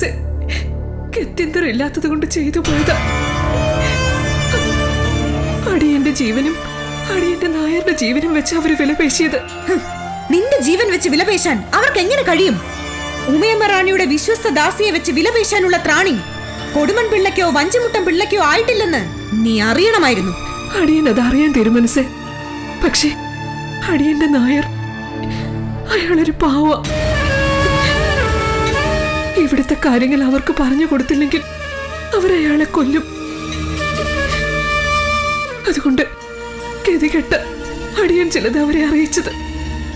തിരുമനസ് ഗത്യന്തരം ഇല്ലാത്തത് കൊണ്ട് ചെയ്തു പോയതാ. അടിയന്റെ ജീവനും അടിയന്റെ നായരുടെ ജീവനും വെച്ച് അവർ വിലപേശിയത് നിന്റെ ജീവൻ വെച്ച് വിലപേശാൻ അവർക്ക് എങ്ങനെ കഴിയും? ഉമയമ്മ റാണിയുടെ വിശ്വസ്ത ദാസിയെ വെച്ച് വിലപേശാനുള്ള ത്രാണി കൊടുമൺ പിള്ളയ്ക്കോ വഞ്ചിമുട്ടം പിള്ളയ്ക്കോ ആയിട്ടില്ലെന്ന് നീ അറിയണമായിരുന്നു. അടിയൻ അത് അറിയാൻ തിരുമനസ് പക്ഷേ അടിയന്റെ നായർ അയാളൊരു പാവ. ഇവിടുത്തെ കാര്യങ്ങൾ അവർക്ക് പറഞ്ഞു കൊടുത്തില്ലെങ്കിൽ അവരയാളെ കൊല്ലും. അതുകൊണ്ട് ഗതികെട്ട് അടിയൻ ചിലത് അവരെ അറിയിച്ചത്.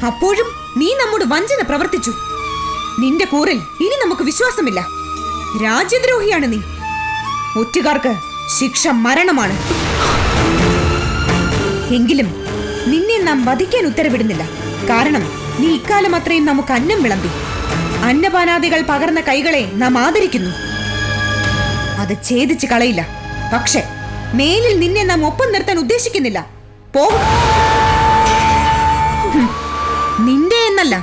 അപ്പോഴും നീ നമ്മോട് വഞ്ചന പ്രവർത്തിച്ചു. നിന്റെ കൂറിൽ ഇനി നമുക്ക് വിശ്വാസമില്ല. രാജ്യദ്രോഹിയാണ് നീ. ഒറ്റുകാർക്ക് ശിക്ഷ മരണമാണ്. എങ്കിലും നിന്നെ നാം വധിക്കാൻ ഉത്തരവിടുന്നില്ല. കാരണം നീ ഇക്കാലം അത്രയും നമുക്ക് അന്നം വിളമ്പി. അന്നപാനാദികൾ പകർന്ന കൈകളെ നാം ആദരിക്കുന്നു. അത് ഛേദിച്ച് കളയില്ല. പക്ഷേ മേലിൽ നിന്നെ നാം ഒപ്പം നിർത്താൻ ഉദ്ദേശിക്കുന്നില്ല. നിന്റെ എന്നല്ല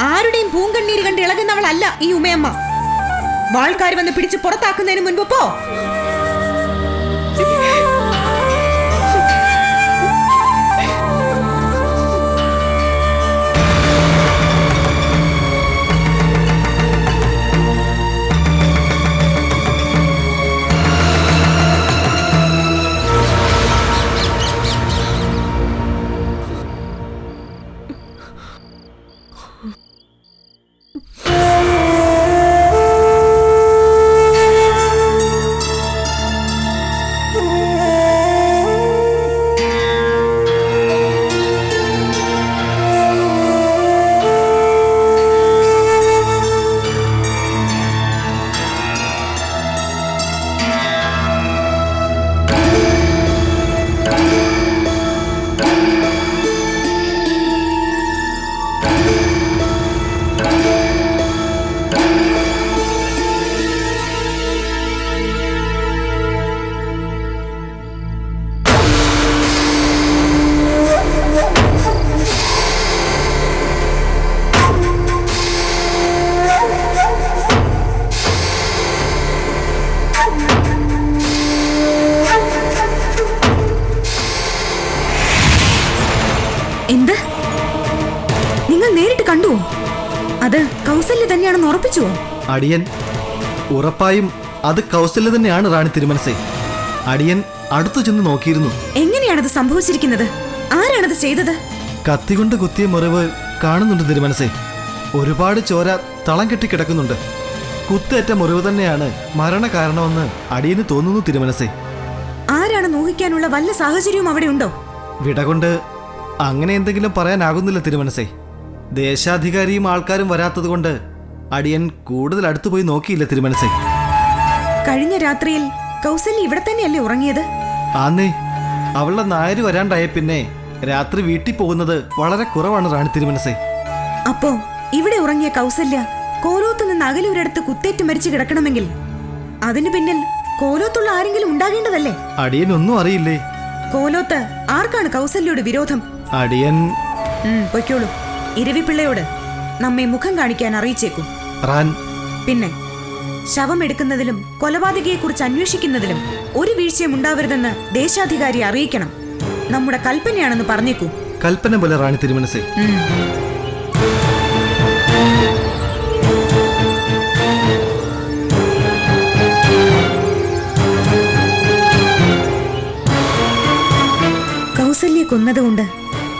ആരുടെയും പൂങ്കണ്ണീര് കണ്ട് ഇളകുന്നവളല്ല ഈ ഉമയമ്മ. വാൾക്കാർ വന്ന് പിടിച്ച് പുറത്താക്കുന്നതിന് മുൻപ് പോ. ഉറപ്പിച്ചുവോ അടിയൻ ഉറപ്പായും അത് കൗസല്യ തന്നെയാണ് റാണി തിരുമനസേ. അടിയൻ അടുത്തു ചെന്ന് നോക്കിയിരുന്നു. എങ്ങനെയാണത് സംഭവിച്ചിരിക്കുന്നത്? ആരാണത് ചെയ്തത്? കത്തികൊണ്ട് കുത്തിയ മുറിവ് കാണുന്നുണ്ട് തിരുമനസേ. ഒരുപാട് ചോര തളം കെട്ടി കിടക്കുന്നുണ്ട്. കുത്തേറ്റ മുറിവ് തന്നെയാണ് മരണ കാരണമെന്ന് അടിയന് തോന്നുന്നു തിരുമനസേ. ആരാണ് നോഹിക്കാനുള്ള വല്ല സാഹചര്യവും അവിടെ ഉണ്ടോ? വിട കൊണ്ട് അങ്ങനെ എന്തെങ്കിലും പറയാനാകുന്നില്ല തിരുമനസേ. ദേശാധികാരിയും ആൾക്കാരും വരാത്തതുകൊണ്ട് അടിയൻ കൂടുതൽ അടുത്തു പോയി നോക്കിയില്ല തിരുമനസേ. കഴിഞ്ഞ രാത്രിയിൽ കൗസല്യ ഇവിടെ തന്നെയല്ലേ ഉറങ്ങിയത്? ആന്നേ അവളുടെ നായര് വരാണ്ടായ പിന്നെ രാത്രി വീട്ടിൽ പോകുന്നത് വളരെ കുറവാണ് റാണി തിരുമനസേ. അപ്പോ ഇവിടെ ഉറങ്ങിയ കൗസല്യ കോലോത്ത് നിന്ന് അകലെ ഒരിടത്ത് കുത്തേറ്റ് മരിച്ചു കിടക്കണമെങ്കിൽ അതിനു പിന്നിൽ കോലോത്തുള്ള ആരെങ്കിലും ഉണ്ടാകേണ്ടതല്ലേ? അടിയൻ ഒന്നും അറിയില്ലേ? കോലോത്ത് ആർക്കാണ് കൗസല്യോട് വിരോധം? അടിയൻ പൊയ്ക്കോളൂ. ഇരവിപ്പിള്ളയോട് നമ്മെ മുഖം കാണിക്കാൻ അറിയിച്ചേക്കും. റാൻ. പിന്നെ ശവം എടുക്കുന്നതിലും കൊലപാതകയെക്കുറിച്ച് അന്വേഷിക്കുന്നതിലും ഒരു വീഴ്ചയും ഉണ്ടാവരുതെന്ന് ദേശാധികാരി അറിയിക്കണം. നമ്മുടെ കൽപ്പനയാണെന്ന് പറഞ്ഞേക്കൂ. കൽപ്പന പോലെ റാണി തിരുമനസേ. കൗസല്യ കൗസല്യെ കൊന്നതുകൊണ്ട്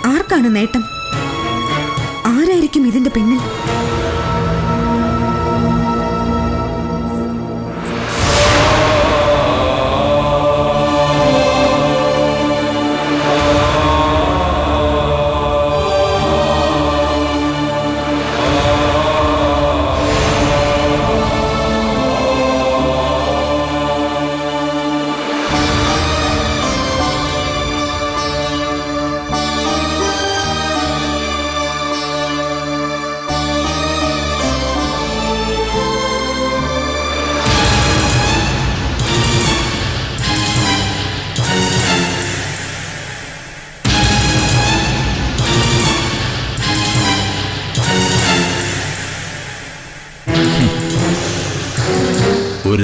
ആർക്കാണ് നേട്ടം? ആരായിരിക്കും ഇതിന്റെ പിന്നിൽ?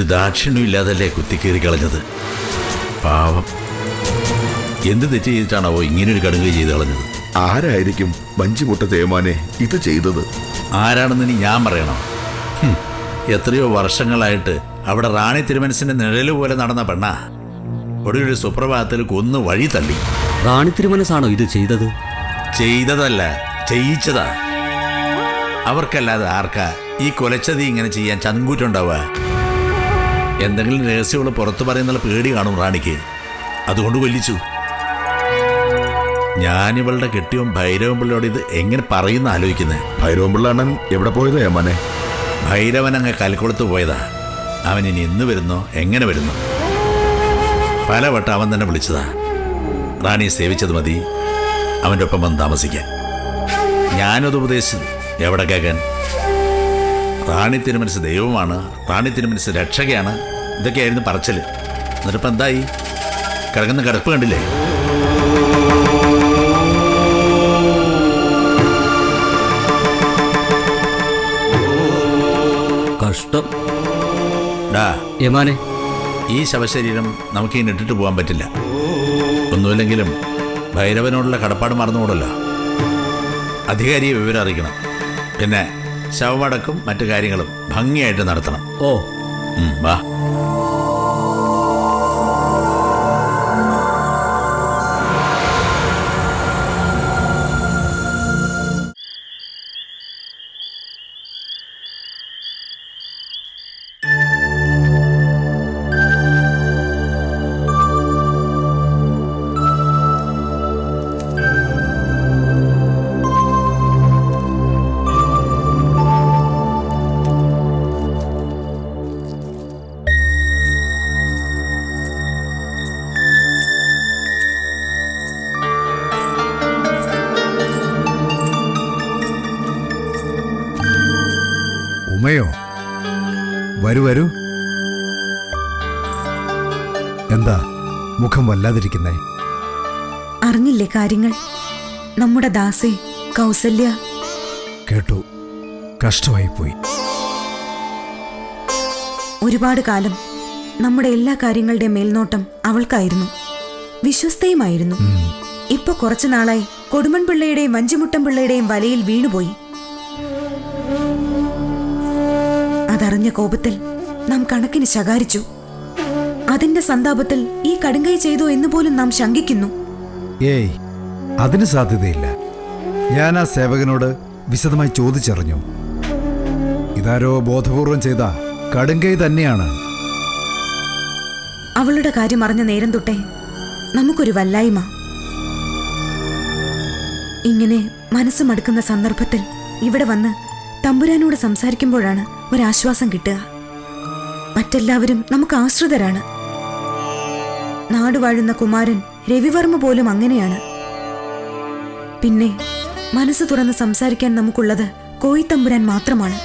ഒരു ദാക്ഷിണ്യം ഇല്ലാതല്ലേ കുത്തിക്കേറി കളഞ്ഞത്? പാവം. എന്ത് തെറ്റ് ചെയ്തിട്ടാണാവോ ഇങ്ങനൊരു കടുങ്കൈ ചെയ്ത് കളഞ്ഞത്? ആരായിരിക്കും വഞ്ചിമുട്ട തേമാനെ ഇത് ചെയ്തത്? ആരാണെന്ന് ഇനി ഞാൻ പറയണോ. എത്രയോ വർഷങ്ങളായിട്ട് അവിടെ റാണി തിരുമനസിന്റെ നിഴൽ പോലെ നടന്ന പെണ്ണ. ഒടുവിൽ സുപ്രഭാതത്തിൽ കൊന്നു വഴി തള്ളി. റാണി തിരുമനസാണോ ഇത് ചെയ്തത്? ചെയ്തതല്ല ചെയ്യിച്ചതാ. അവർക്കല്ലാതെ ആർക്കാ ഈ കൊലച്ചതി ഇങ്ങനെ ചെയ്യാൻ ചങ്കൂറ്റുണ്ടാവുക? എന്തെങ്കിലും രഹസ്യങ്ങൾ പുറത്തു പറയുന്നുള്ള പേടി കാണും റാണിക്ക്. അതുകൊണ്ട് കൊല്ലിച്ചു. ഞാനിവളുടെ കെട്ടിയും ഭൈരവൻ പിള്ളയോട് ഇത് എങ്ങനെ പറയുന്ന ആലോചിക്കുന്നത് ഭൈരവൻപിള്ള അണ്ണൻ എവിടെ പോയത് അമ്മനെ ഭൈരവൻ അങ്ങ് കൽക്കുളത്ത് പോയതാ. അവൻ ഇനി എന്ന് വരുന്നോ എങ്ങനെ വരുന്നു? പലവട്ടം അവൻ തന്നെ വിളിച്ചതാ. റാണിയെ സേവിച്ചത് മതി. അവന്റെ ഒപ്പം വന്ന് താമസിക്കാൻ. ഞാനത് ഉപദേശിച്ചത്. എവിടെ കേൾക്കാൻ റാണി തിരുമനസ് ദൈവമാണ് റാണി തിരുമനസ് രക്ഷകയാണ്. ഇതൊക്കെയായിരുന്നു പറച്ചൽ. എന്നിട്ടിപ്പോൾ എന്തായി? കിടക്കുന്ന കിടപ്പ് കണ്ടില്ലേ? കഷ്ടം. ഡാ യമാനെ. ഈ ശവശരീരം നമുക്ക് ഇനി ഇട്ടിട്ട് പോകാൻ പറ്റില്ല. ഒന്നുമില്ലെങ്കിലും ഭൈരവനോടുള്ള കടപ്പാട് മറന്നുകൂടല്ലോ. അധികാരിയെ വിവരം അറിയിക്കണം. പിന്നെ ശവമടക്കും മറ്റു കാര്യങ്ങളും ഭംഗിയായിട്ട് നടത്തണം. ഓ. വാ. മുഖം വല്ലാതിരിക്കുന്നേ അറിഞ്ഞില്ലേ കാര്യങ്ങൾ? നമ്മുടെ ദാസേ കൗസല്യ. കേട്ടു. കഷ്ടമായി പോയി ഒരുപാട് കാലം നമ്മുടെ എല്ലാ കാര്യങ്ങളുടെ മേൽനോട്ടം അവൾക്കായിരുന്നു. വിശ്വസ്തയുമായിരുന്നു. ഇപ്പൊ കുറച്ചു നാളായി കൊടുമൺ പിള്ളയുടെയും വഞ്ചിമുട്ടം പിള്ളയുടെയും വലയിൽ വീണുപോയി. അതറിഞ്ഞ കോപത്തിൽ നാം കണക്കിന് ശകാരിച്ചു. അതിന്റെ സന്താപത്തിൽ ഈ കടുങ്കൈ ചെയ്തു എന്ന് പോലും നാം ശങ്കിക്കുന്നു. ഏയ് അതിന് സാധ്യതയില്ല. ഞാൻ ആ സേവകനോട് വിശദമായി ചോദിച്ചറിഞ്ഞു. ഇതാരോ ബോധപൂർവം ചെയ്ത കടുങ്കൈ തന്നെയാണ്. അവളുടെ കാര്യം അറിഞ്ഞ നേരം തൊട്ടേ നമുക്കൊരു വല്ലായ്മ. ഇങ്ങനെ മനസ്സ് മടുക്കുന്ന സന്ദർഭത്തിൽ ഇവിടെ വന്ന് തമ്പുരാനോട് സംസാരിക്കുമ്പോഴാണ് ഒരാശ്വാസം കിട്ടുക. മറ്റെല്ലാവരും നമുക്ക് ആശ്രിതരാണ്. നാടുവാഴുന്ന കുമാരൻ രവിവർമ്മ പോലും അങ്ങനെയാണ്. പിന്നെ മനസ്സ് തുറന്ന് സംസാരിക്കാൻ നമുക്കുള്ളത് കോയിത്തമ്പുരാൻ മാത്രമാണ്.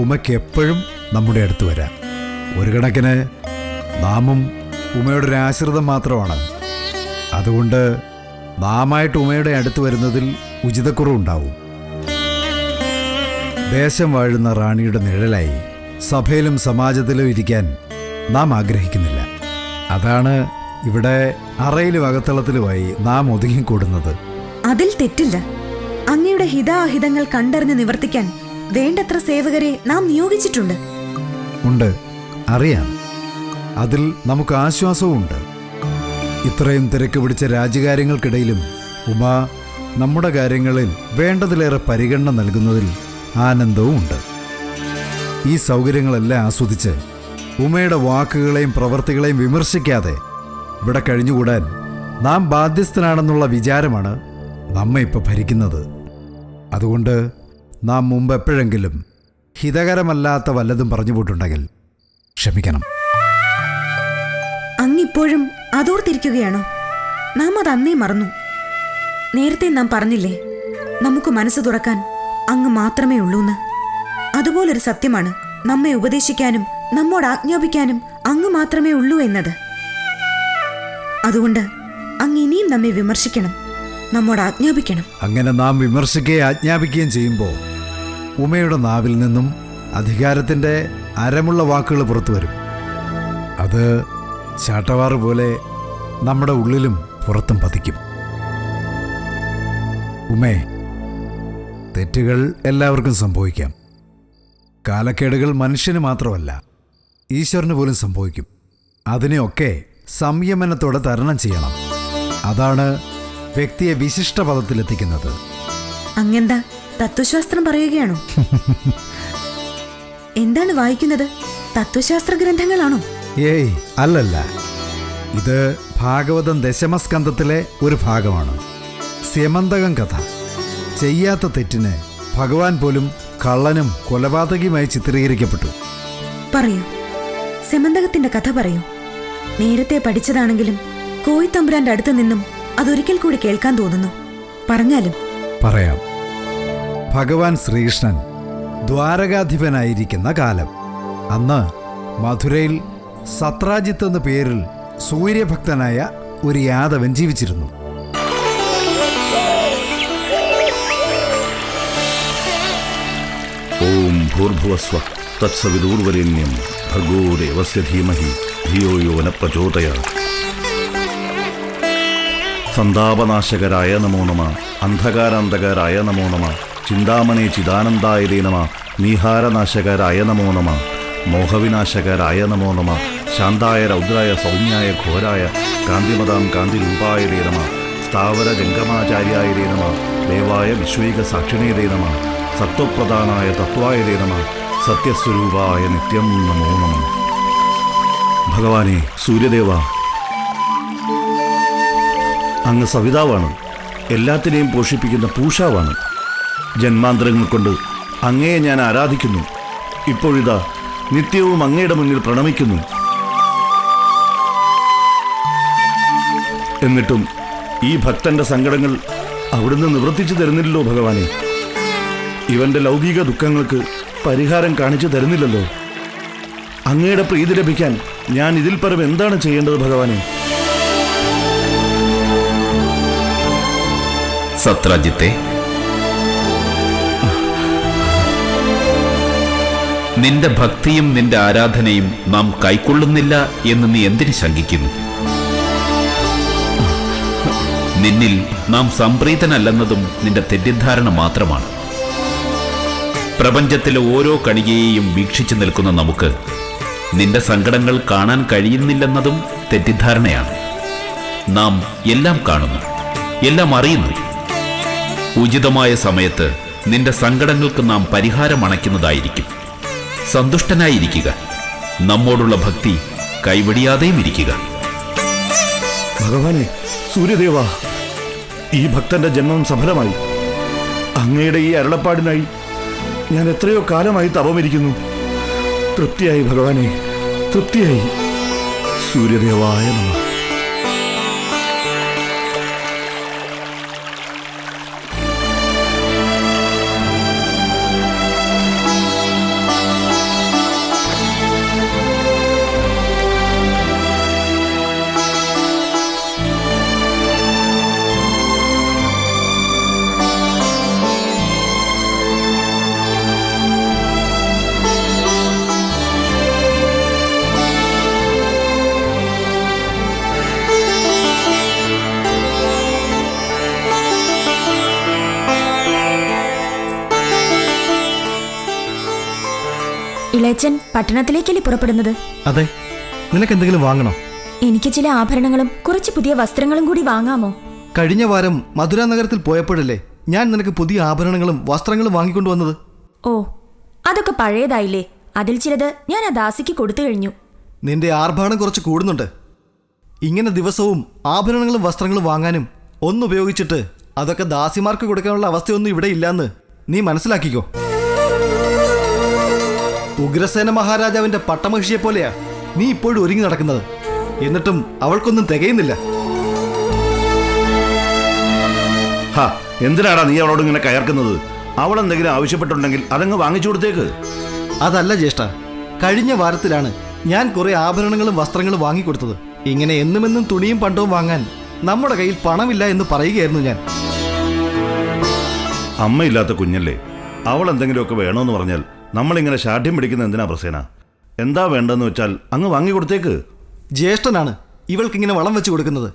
ഉമയ്ക്ക് എപ്പോഴും നമ്മുടെ അടുത്ത് വരാം. ഒരു കണക്കിന് നാമും ഉമയുടെ ഒരു ആശ്രിതം മാത്രമാണ്. അതുകൊണ്ട് നാമായിട്ട് ഉമയുടെ അടുത്ത് വരുന്നതിൽ ഉചിതക്കുറവുണ്ടാവും. ദേശം വാഴുന്ന റാണിയുടെ നിഴലായി സഭയിലും സമാജത്തിലും ഇരിക്കാൻ നാം ആഗ്രഹിക്കുന്നില്ല. അതാണ് ഇവിടെ അറയിലും അകത്തളത്തിലുമായി നാം ഒതുങ്ങിക്കൂടുന്നത്. അതിൽ തെറ്റില്ല. അങ്ങയുടെ ഹിതാഹിതങ്ങൾ കണ്ടറിഞ്ഞ് നിവർത്തിക്കാൻ വേണ്ടത്ര സേവകരെ നാം നിയോഗിച്ചിട്ടുണ്ട്. ഉണ്ട്. അറിയാം. അതിൽ നമുക്ക് ആശ്വാസവും ഉണ്ട് ഇത്രയും തിരക്ക് പിടിച്ച രാജ്യകാര്യങ്ങൾക്കിടയിലും ഉമ നമ്മുടെ കാര്യങ്ങളിൽ വേണ്ടതിലേറെ പരിഗണന നൽകുന്നതിൽ ആനന്ദവും ഉണ്ട് ഈ സൗകര്യങ്ങളെല്ലാം ആസ്വദിച്ച് ഉമയുടെ വാക്കുകളെയും പ്രവൃത്തികളെയും വിമർശിക്കാതെ ഇവിടെ കഴിഞ്ഞുകൂടാൻ നാം ബാധ്യസ്ഥനാണെന്നുള്ള വിചാരമാണ് നമ്മെ ഇപ്പോൾ ഭരിക്കുന്നത്. അതുകൊണ്ട് നാം മുമ്പ് എപ്പോഴെങ്കിലും ഹിതകരമല്ലാത്ത വല്ലതും പറഞ്ഞു പോയിട്ടുണ്ടെങ്കിൽ ക്ഷമിക്കണം. അങ്ങിപ്പോഴും അതോർത്തിരിക്കുകയാണോ? നാം അത് അന്നേ മറന്നു. നേരത്തെ നാം പറഞ്ഞില്ലേ നമുക്ക് മനസ്സ് തുറക്കാൻ അങ്ങ് മാത്രമേ ഉള്ളൂന്ന്? അതുപോലൊരു സത്യമാണ് നമ്മെ ഉപദേശിക്കാനും നമ്മോട് ആജ്ഞാപിക്കാനും അങ്ങ് മാത്രമേ ഉള്ളൂ എന്നത്. അതുകൊണ്ട് അങ്ങ് ഇനിയും നമ്മെ വിമർശിക്കണം. നമ്മോട് ആജ്ഞാപിക്കണം. അങ്ങനെ നാം വിമർശിക്കുകയും ആജ്ഞാപിക്കുകയും ചെയ്യുമ്പോൾ ഉമയുടെ നാവിൽ നിന്നും അധികാരത്തിന്റെ അരമുള്ള വാക്കുകൾ പുറത്തു വരും. അത് ചാട്ടവാറ് പോലെ നമ്മുടെ ഉള്ളിലും പുറത്തും പതിക്കും. ഉമേ തെറ്റുകൾ എല്ലാവർക്കും സംഭവിക്കാം. കാലക്കേടുകൾ മനുഷ്യന് മാത്രമല്ല ഈശ്വരന് പോലും സംഭവിക്കും. അതിനെയൊക്കെ സംയമനത്തോടെ തരണം ചെയ്യണം. അതാണ് വ്യക്തിയെ വിശിഷ്ട പദത്തിലെത്തിക്കുന്നത്. അങ്ങെന്താ തത്വശാസ്ത്രം പറയുകയാണോ? എന്താണ് വായിക്കുന്നത്? തത്വശാസ്ത്ര ഗ്രന്ഥങ്ങളാണോ? ഏയ് അല്ലല്ല. ഇത് ഭാഗവതം ദശമസ്കന്ധത്തിലെ ഒരു ഭാഗമാണ്. സ്യമന്തകം കഥ. ചെയ്യാത്ത തെറ്റിന് ഭഗവാൻ പോലും കള്ളനും കൊലപാതകിയുമായി ചിത്രീകരിക്കപ്പെട്ടു. പറയൂ. സെമന്തകത്തിന്റെ കഥ പറയൂ. നേരത്തെ പഠിച്ചതാണെങ്കിലും കോയിത്തമ്പുരാന്റെ അടുത്ത് നിന്നും അതൊരിക്കൽ കൂടി കേൾക്കാൻ തോന്നുന്നു. പറഞ്ഞാലും. പറയാം. ഭഗവാൻ ശ്രീകൃഷ്ണൻ ദ്വാരകാധിപനായിരിക്കുന്ന കാലം. അന്ന് മധുരയിൽ സത്രാജിത്ത് എന്ന പേരിൽ സൂര്യഭക്തനായ ഒരു യാദവൻ ജീവിച്ചിരുന്നു. ഓം ഭൂർഭുവസ്വ തത്സവിദൂർവരേണ്യം. ഭർഗോ ദേവസ്യ ധീമഹി ധിയോ യോ ന സന്താപനാശകരായ നമോ നമ അന്ധകാരാന്തകരായ നമോ നമ ചിന്താമണി ചിദാനന്ദായതേ നമ നീഹാരനാശകരായ നമോ നമ മോഹവിനാശകരായ നമോ നമ ശാന്തായ രൗദ്രായ സൗമ്യായ ഘോരായ കാന്തിമതാം കാന്തിരൂപായതേ നമ സ്ഥാവര ജംഗമാചാര്യായ നമ ദേവായ വിശ്വൈക സാക്ഷിണേതേ നമ സത്വപ്രധാനായ തത്വായ നമ സത്യസ്വരൂപായ നിത്യം നമോ നമ. ഭഗവാനെ സൂര്യദേവ. അങ്ങ് സവിതാവാണ്. എല്ലാത്തിനെയും പോഷിപ്പിക്കുന്ന പൂഷാവാണ്. ജന്മാന്തരങ്ങൾ കൊണ്ട് അങ്ങയെ ഞാൻ ആരാധിക്കുന്നു. ഇപ്പോഴിതാ നിത്യവും അങ്ങയുടെ മുന്നിൽ പ്രണമിക്കുന്നു. എന്നിട്ടും ഈ ഭക്തന്റെ സങ്കടങ്ങൾ അവിടുന്ന് നിവർത്തിച്ചു തരുന്നില്ലല്ലോ ഭഗവാനെ. ഇവന്റെ ലൗകിക ദുഃഖങ്ങൾക്ക് പരിഹാരം കാണിച്ചു തരുന്നില്ലല്ലോ. അങ്ങയുടെ പ്രീതി ലഭിക്കാൻ ഞാൻ ഇതിൽ പരം എന്താണ് ചെയ്യേണ്ടത് ഭഗവാനെ? സത്രാജിത്തെ നിന്റെ ഭക്തിയും നിന്റെ ആരാധനയും നാം കൈക്കൊള്ളുന്നില്ല എന്ന് നീ എന്തിനു ശങ്കിക്കുന്നു? നിന്നിൽ നാം സംപ്രീതനല്ലെന്നതും നിന്റെ തെറ്റിദ്ധാരണ മാത്രമാണ്. പ്രപഞ്ചത്തിലെ ഓരോ കണികയെയും വീക്ഷിച്ചു നിൽക്കുന്ന നമുക്ക് നിന്റെ സങ്കടങ്ങൾ കാണാൻ കഴിയുന്നില്ലെന്നതും തെറ്റിദ്ധാരണയാണ്. നാം എല്ലാം കാണുന്നു എല്ലാം അറിയുന്നു. ഉചിതമായ സമയത്ത് നിന്റെ സങ്കടങ്ങൾക്ക് നാം പരിഹാരം അണയ്ക്കുന്നതായിരിക്കും. സന്തുഷ്ടനായിരിക്കുക നമ്മോടുള്ള ഭക്തി കൈവടിയാതെയും ഇരിക്കുക. ഭഗവാനെ സൂര്യദേവ ഈ ഭക്തന്റെ ജന്മം സഫലമായി. അങ്ങയുടെ ഈ അരുളപ്പാടിനായി ഞാൻ എത്രയോ കാലമായി തപമിരിക്കുന്നു തൃപ്തിയായി ഭഗവാനെ തൃപ്തിയായി. സൂര്യദേവായ നമ. ഇളയച്ചൻ പട്ടണത്തിലേക്കല്ലേ പുറപ്പെടുന്നത്? അതെ. നിനക്ക് എന്തെങ്കിലും വാങ്ങണോ? എനിക്ക് ചില ആഭരണങ്ങളും കുറച്ച് പുതിയ വസ്ത്രങ്ങളും കൂടി വാങ്ങാമോ? കഴിഞ്ഞ വാരം മധുര നഗരത്തിൽ പോയപ്പോഴല്ലേ ഞാൻ നിനക്ക് പുതിയ ആഭരണങ്ങളും വസ്ത്രങ്ങളും വാങ്ങിക്കൊണ്ടുവന്നത് ഓ അതൊക്കെ പഴയതായില്ലേ. അതിൽ ചിലത് ഞാൻ ആ ദാസിക്ക് കൊടുത്തു കഴിഞ്ഞു. നിന്റെ ആർഭാടം കുറച്ച് കൂടുന്നുണ്ട്. ഇങ്ങനെ ദിവസവും ആഭരണങ്ങളും വസ്ത്രങ്ങളും വാങ്ങാനും ഒന്നുപയോഗിച്ചിട്ട് അതൊക്കെ ദാസിമാർക്ക് കൊടുക്കാനുള്ള അവസ്ഥയൊന്നും ഇവിടെ ഇല്ലാന്ന് നീ മനസ്സിലാക്കിക്കോ. ഉഗ്രസേന മഹാരാജാവിന്റെ പട്ടമഹിഷിയെ പോലെയാ നീ ഇപ്പോഴും ഒരുങ്ങി നടക്കുന്നത്. എന്നിട്ടും അവൾക്കൊന്നും തികയുന്നില്ല. ഹാ എന്തിനാടാ നീ അവളോട് ഇങ്ങനെ കയർക്കുന്നത്? അവൾ എന്തെങ്കിലും ആവശ്യപ്പെട്ടുണ്ടെങ്കിൽ അതങ്ങ് വാങ്ങിച്ചു കൊടുത്തേക്ക്. അതല്ല ജ്യേഷ്ഠ കഴിഞ്ഞ വാരത്തിലാണ് ഞാൻ കുറെ ആഭരണങ്ങളും വസ്ത്രങ്ങളും വാങ്ങിക്കൊടുത്തത്. ഇങ്ങനെ എന്നുമെന്നും തുണിയും പണ്ടവും വാങ്ങാൻ നമ്മുടെ കയ്യിൽ പണമില്ല എന്ന് പറയുകയായിരുന്നു ഞാൻ. അമ്മയില്ലാത്ത കുഞ്ഞല്ലേ അവൾ എന്തെങ്കിലുമൊക്കെ വേണമെന്ന് പറഞ്ഞാൽ നമ്മളിങ്ങനെ ശാഠ്യം പിടിക്കുന്ന എന്തിനാ പ്രസേന? എന്താ വേണ്ടെന്ന് വെച്ചാൽ അങ്ങ് വാങ്ങി കൊടുത്തേക്ക്. ജ്യേഷ്ഠനാണ് ഇവൾക്കിങ്ങനെ വളം വെച്ച് കൊടുക്കുന്നത്.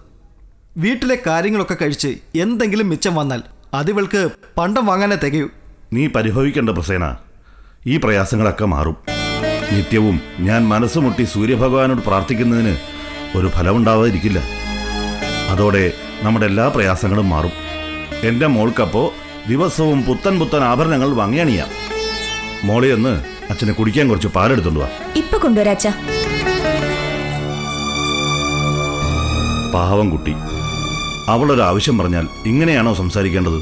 വീട്ടിലെ കാര്യങ്ങളൊക്കെ കഴിച്ച് എന്തെങ്കിലും മിച്ചം വന്നാൽ അതിവൾക്ക് പണ്ടം വാങ്ങാനേ തികയൂ. നീ പരിഭവിക്കേണ്ട പ്രസേന. ഈ പ്രയാസങ്ങളൊക്കെ മാറും. നിത്യവും ഞാൻ മനസ്സുമുട്ടി സൂര്യഭഗവാനോട് പ്രാർത്ഥിക്കുന്നതിന് ഒരു ഫലമുണ്ടാവാതിരിക്കില്ല. അതോടെ നമ്മുടെ എല്ലാ പ്രയാസങ്ങളും മാറും. എന്റെ മോൾക്കപ്പോ ദിവസവും പുത്തൻ പുത്തൻ ആഭരണങ്ങൾ വാങ്ങിയണിയാം. മോളെ ഒന്ന് അച്ഛനെ കുടിക്കാൻ കുറച്ച് പാലെടുത്തോണ്ട് വാ. ഇപ്പൊ കൊണ്ടുവരാച്ച പാവം കുട്ടി. അവളൊരു ആവശ്യം പറഞ്ഞാൽ ഇങ്ങനെയാണോ സംസാരിക്കേണ്ടത്?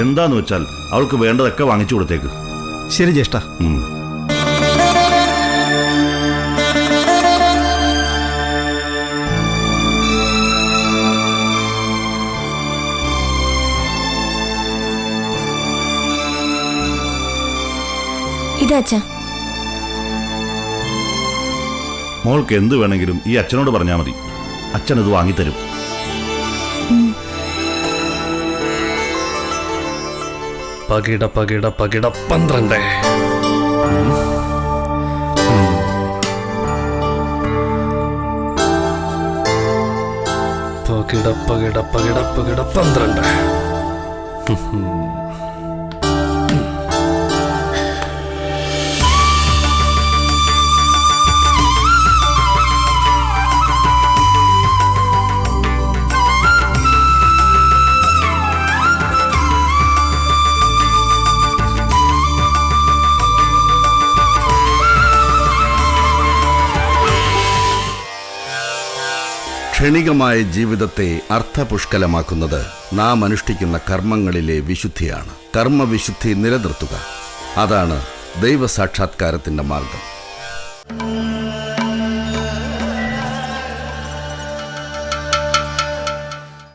എന്താന്ന് വെച്ചാൽ അവൾക്ക് വേണ്ടതൊക്കെ വാങ്ങിച്ചു കൊടുത്തേക്ക്. ശരി ജ്യേഷ്ഠ. ഉം. അച്ഛ? മോൾക്ക് എന്ത് വേണമെങ്കിലും ഈ അച്ഛനോട് പറഞ്ഞാൽ മതി. അച്ഛൻ ഇത് വാങ്ങിത്തരും. പകിട പകിട പകിട പന്ത്രണ്ട്. പകിട പകിട പകിട പകിട പന്ത്രണ്ട്. ക്ഷണികമായ ജീവിതത്തെ അർത്ഥപുഷ്കലമാക്കുന്നത് നാം അനുഷ്ഠിക്കുന്ന കർമ്മങ്ങളിലെ വിശുദ്ധിയാണ്. കർമ്മവിശുദ്ധി നിലനിർത്തുക. അതാണ് ദൈവസാക്ഷാത്കാരത്തിന്റെ മാർഗം.